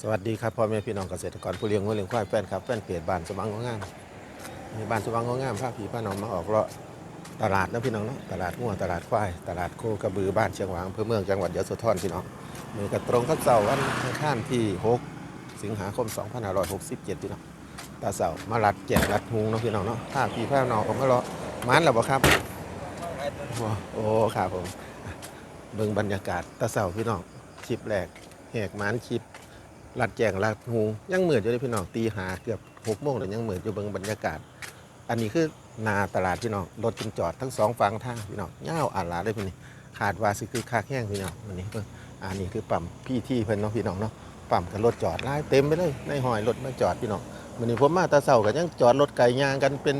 สวัสดีครับพ่อแม่พี่น้องเกษตรกรผู้เลี้ยงวัวเลี้ยงควายแฟนครับแฟนเพจบ้านสว่างงงามมีบ้านสว่างงงามพาพี่พาน้องมาออกเลาะตลาดนะพี่น้องเนาะตลาดงัวตลาดควายตลาดโคกระบือบ้านเชียงหวางอำเภอเมืองจังหวัดยโสธรพี่น้องมือกับตรงกับเสาวันอังคารที่ 6 สิงหาคม 2567พี่น้องตาเสามาลัดแจกลัดหุงเนาะพี่น้องเนาะพาพี่พาน้องออกมาเลาะมันแล้วบ่ครับโอ้ครับผมเบิ่งบรรยากาศตาเสาพี่น้องคลิปแรกแหกมันคลิป ลัดแจงลัดหูยังเหมือนอยู่เลยพี่น้องตีหาเกือบหกโมงเลยยังเหมือนอยู่เบิ่งบรรยากาศ อันนี้คือนาตลาดพี่น้องรถจึงจอดทั้งสองฝั่งทางพี่น้องเง่าอาลาได้พี่นี่ขาดวาสิคือคาแห้งพี่น้องวันนี้เพิ่นอันนี้คือปั๊มพี่ที่เพิ่นเนาะพี่น้องเนาะปั๊มกับรถจอดไล่เต็มไปเลยในหอยรถมาจอดพี่น้องวันนี้ผมมาตาเสากันยังจอดรถไก่ยางกันเป็น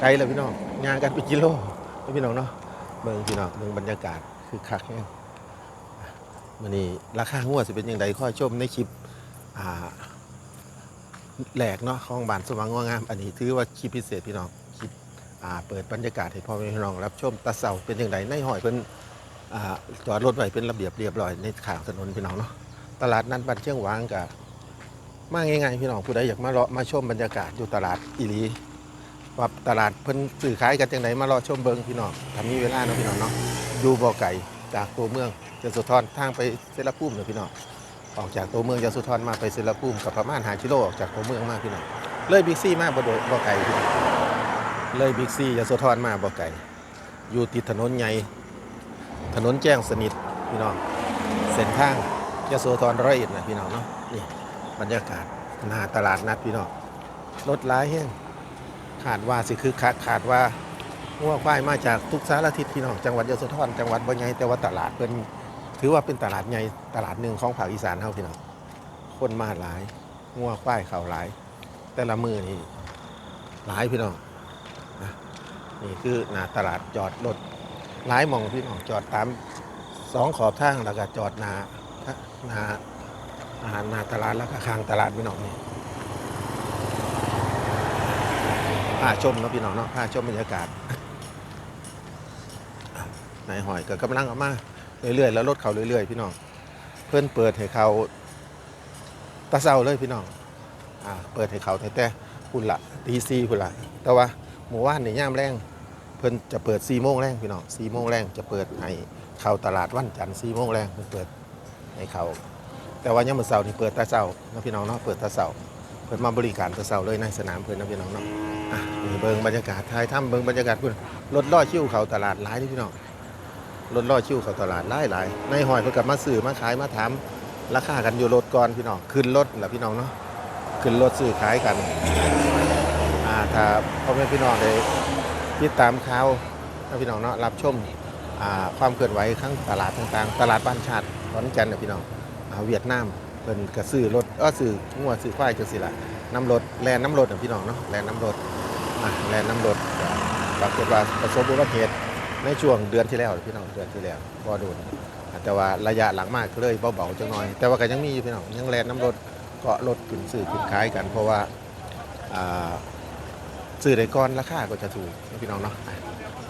ไกลเลยพี่น้องยางกันเป็นกิโลพี่น้องเนาะเบิ่งพี่น้องเบิ่งบรรยากาศคือคักแห้งวันนี้ราคาหัวสิเป็นยังไงค่อยชมในคลิป แหลกเนาะของบ้านสว่างงาม อันนี้ถือว่าคลิปพิเศษพี่น้องคลิปเปิดบรรยากาศให้พ่อแม่พี่น้องรับชมตะเสาเป็นอย่างไรในหอยเพิ่นจอดรถไว้เป็นระเบียบเรียบร้อยในข้างถนนพี่น้องเนาะตลาดนัดบ้านเชียงหวางกับมาง่ายๆพี่น้องผู้ใดอยากมาเลาะมาชมบรรยากาศอยู่ตลาดอีหลีว่าตลาดเพิ่นสื่อขายกันจังไดมาเลาะชมเบิงพี่น้องถ้ามีเวลาเนาะพี่น้องเนาะอยู่บ่อไก่จากตัวเมืองเจสุทรทางไปเซราภูมิเนาะพี่น้อง ออกจากตัวเมืองยโสธรมาไปเซราภูมิกับประมาณหากิโลออกจากตัวเมืองมากพี่น้องเลยบิ๊กซี่มาบ่โดดบ่ไก่พี่น้องเลยบิ๊กซี่ยโสธรมาบ่ไก่อยู่ติดถนนใหญ่ถนนแจ้งสนิทพี่น้องเส้นทางยโสธรร้อยเอ็ดนะพี่น้องเนาะนี่บรรยากาศหน้าตลาดนัดพี่น้องรถหลายแห้งขาดว่าสิคือคักขาดว่างัวควายมาจากทุกสารทิศพี่น้องจังหวัดยโสธรจังหวัดบ่ใหญ่แต่ว่าตลาดเป็น ถือว่าเป็นตลาดใหญ่ตลาดหนึ่งของภาคอีสานเท่าพี่น้องคนมาหลายงัวควายเข่าหลาย แต่ละมือนี่หลายพี่น้องนะนี่คือหน้าตลาดจอดรถหลายมองพี่น้องจอดตามสองขอบทางแล้วก็จอดหนาหนาอาหารนาตลาดแล้วก็ข้างตลาดพี่น้องนี่พาชมเนาะพี่น้องเนาะพาชมบรรยากาศนายหอยก็กำลังออกมา เรื่อยๆแล้วรถเขาเรื่อยๆ พี่น้อง เพื่อนเปิดให้เขาตะเศร้าเลยพี่น้องอ่าเปิดให้เขาแต่แต่พุ่นละตีซีพุ่นละแต่ว่าหมู่ว่านในย่ามแรงเพื่อนจะเปิด4โมงแรงพี่น้อง4โมงแรงจะเปิดให้เข้าตลาดวันจันทร์4โมงแรงเพิ่นเปิดให้เขาแต่ว่าย่ามมื้อเช้านี่เปิดตะเช้านะพี่น้องเนาะเปิดตะเช้าเพิ่นมาบริการตะเช้าเลยในสนามเพิ่นนะพี่น้องเนาะอะนี่เบิ่งบรรยากาศท้ายถ้ำเบิ่งบรรยากาศพุ่นรถล่อคิ้วเขาตลาดหลายนี่พี่น้อง รถล่อชิวเข้าตลาดหลายหลายในหอยเพิ่นกับมาซื้อมาขายมาถามราคากันอยู่รถก่อนพี่น้องขึ้นรถแหละพี่น้องเนาะขึ้นรถซื้อขายกันอ่าถ้าพ่อแม่พี่น้องได้ติดตามข่าวนะพี่น้องเนาะรับชมอ่าความเคลื่อนไหวข้างตลาดต่างๆ ตลาดบ้านชาติขอนแก่นนะพี่น้องอ่าเวียดนามเพิ่นก็ซื้อรถเออซื้องัวซื้อควายจังซี่ล่ะน้ำรถแลนน้ำรถนะพี่น้องเนาะแลนน้ำรถอะแลนน้ำรถปรากฏว่าประสบอุบัติเหตุ ในช่วงเดือนที่แล้วพี่น้องเดือนที่แล้วก็โดนแต่ว่าระยะหลังมากเลยเบาๆจังหน่อย แต่ว่าก็ยังมีอยู่พี่น้องยังแลนน้ำรถเกาะรถขึ้นสื่อขึ้นขายกัน เพราะว่าสื่อใดก้อนราคาก็จะถูกพี่น้องเนาะ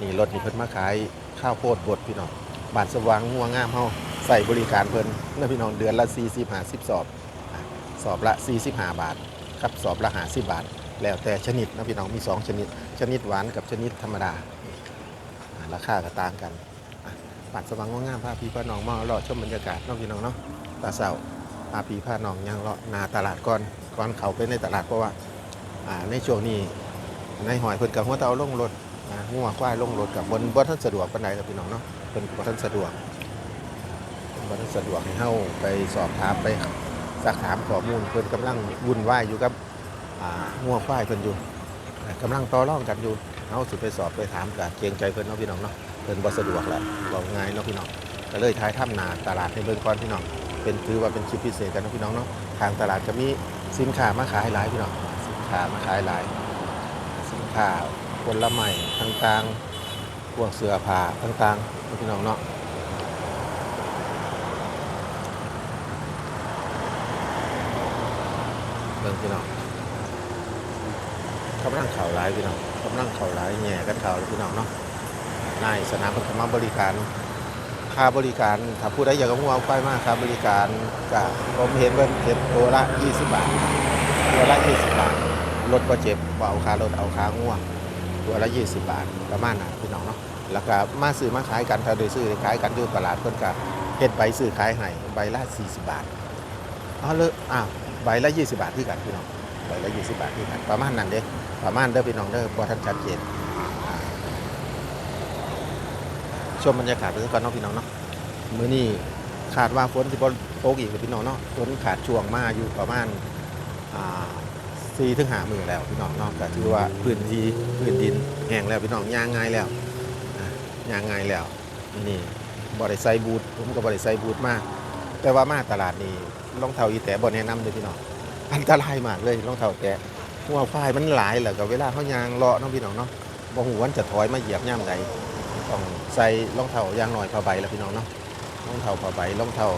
นี่รถนี่เพิ่นมาขายข้าวโพดบดพี่น้องบานสว่างงัวงามเฮาใส่บริการเพิ่นนะพี่น้องเดือนละ40 50สอบอะสอบละ 45 บาทครับสอบละ50บาท แล้วแต่ชนิดนะพี่น้องมีสองชนิด ชนิดหวานกับชนิดธรรมดา ราคาก็ต่างกันปัดสว่างงามพาพี่พาน้องมาเลาะชมบรรยากาศนองพี่น้องเนาะตาเสาพาพี่พาน้องยังเลาะนาตลาดก่อนก่อนเขาไปในตลาดเพราะว่าอ่าในช่วงนี้ในหอยเพิ่นกับหัวเตาลงรถนะงัวควายลงรถกับบนบ่ท่านสะดวกปานใดครับพี่น้องเนาะเพิ่นบ่ท่านสะดวกเพิ่นบ่ท่านสะดวกให้เฮาไปสอบถามไปสักถามข้อมูลเพิ่นกำลังวุ่นวายอยู่กับอ่างัวควายเพิ่นอยู่กำลังต่อรองกันอยู่ เอาสุดไปสอบไปถามกับเกรงใจเพิ่นเนาะพี่น้องเนาะเพิ่อนบ่สะดวกแหละบอกง่ายเนาะพี่น้องก็เลยท้ายถ้ำนาตลาดในเบิ่งก่อนพี่น้องเป็นถือว่าเป็นคลิปพิเศษกันเนาะพี่น้องเนาะทางตลาดจะมีสินค้ามาขายหลายพี่น้องสินค้ามาขายหลาย สินค้าผลไม้ต่างๆพวกเสื้อผ้าต่างๆนะพี่น้องเนาะเบิ่งพี่น้องกำลังข่าหลายพี่น้อง กำลังเข่าหลายแหน่กันเข่าเลยพี่น้องเนาะนายสนามพัฒนาบริการ ค่าบริการถ้าผู้ใดอยากงัวเอาควายมากค่าบริการก็ผมเห็นเพิ่นเก็บตัวละ 20 บาท ตัวละ 20 บาทรถก็เจ็บบ่เอาค่ารถเอาค่างัวตัวละ 20 บาทประมาณนั้นพี่น้องเนาะแล้วก็มาซื้อมาขายกันถ้าโดยซื้อขายกันอยู่ตลาดเพิ่นก็เฮ็ดใบซื้อขายให้ใบละ 40 บาทอ๋อเลยอ้าวใบละ 20 บาทคือกันพี่น้องใบละ 20 บาทคือกันประมาณนั้นเด้ ประมาณเด้อพี่น้องเด้อบ่ทันชัดเจนอ่าชมบรรยากาศไปก่อนเนาะพี่น้องเนาะมื้อนี้คาดว่าฝนสิบ่ตกอีกเลยพี่น้องเนาะฝนขาดช่วงมาอยู่ประมาณสี่ถึงหามือแล้วพี่น้องเนาะก็ถือว่าพื้นที่พื้นดินแห้งแล้วพี่น้องย่างง่ายแล้วย่างง่ายแล้วนี่บริใส่บูทผมก็บริใส่บูทมาก แต่ว่ามาตลาดนี่รองเท้าอีแต่บ่แนะนำเลยพี่น้องอันตรายมากเลยรองเท้าแตะ หัวฝ้ายมันหลายแหละกับเวลาเขายางเลาะเน้องพี่น้องเนาะบ่หูวันจะถอยมาเหยียบย่ำใดต้องใส่รองเท้ายางหน่อยผ้าใบแล้วพี่น้องเนาะรองเท้าผ้าใบรองเท้า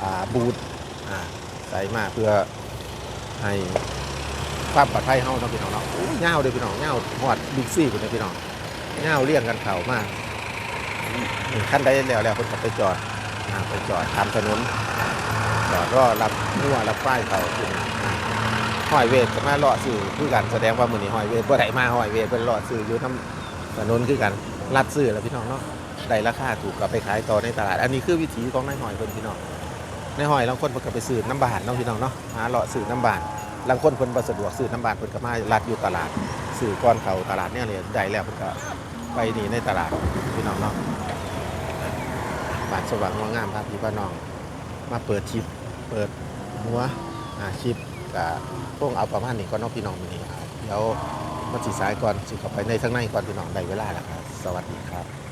อ่าบูทอ่าใส่มาเพื่อให้ความปลอดภัยเฮาเนาะพี่น้องเนาะโอ้ยเงาเด้อพี่น้องเงาวฮอดบิ๊กซี่พุ่นเด้อพี่น้องเงาเลี่ยงกันเข่ามากขั้นใดแล้วแล้วเพิ่นก็ไปจอดไปจอดตามถนนจอดรอรับนัวรับป้ายเข่า หอยเวทมาเลาะซื้อคือกันแสดงว่ามือนี้หอยเวทบ่ได้มาหอยเวทเพิ่นเลาะซื้ออยู่นํถนนคือกันลัดซื้อแล้วพี่น้องเนาะได้ราคาถูกก็ไปขายต่อในตลาด อันนี้คือวิถีของนายหอยเพิ่นพี่น้องนายหอยบางคนเพิ่นก็ไปซื้อน้ำบานเนาะพี่น้องเนาะหาเลาะซื้อน้ำบานลางคนเพิ่นบ่สะดวกซื้อน้ำบานเพิ่นก็มาลัดอยู่ตลาดซื้อก้อนเขาตลาดเนี่ยเลยได้แล้วเพิ่นก็ไปนี่ในตลาดพี่น้องเนาะบ้านสว่างงวงามครับพี่พ่อน้อง มาเปิดชิปเปิดหัวอาชิป ก็พวกเอาประมาณนี้ก็นอกพี่น้องมื้อนี้เดี๋ยวมาสิสายก่อนสิเข้าไปในข้างในก่อนพี่น้องได้เวลาแล้วครับสวัสดีครับ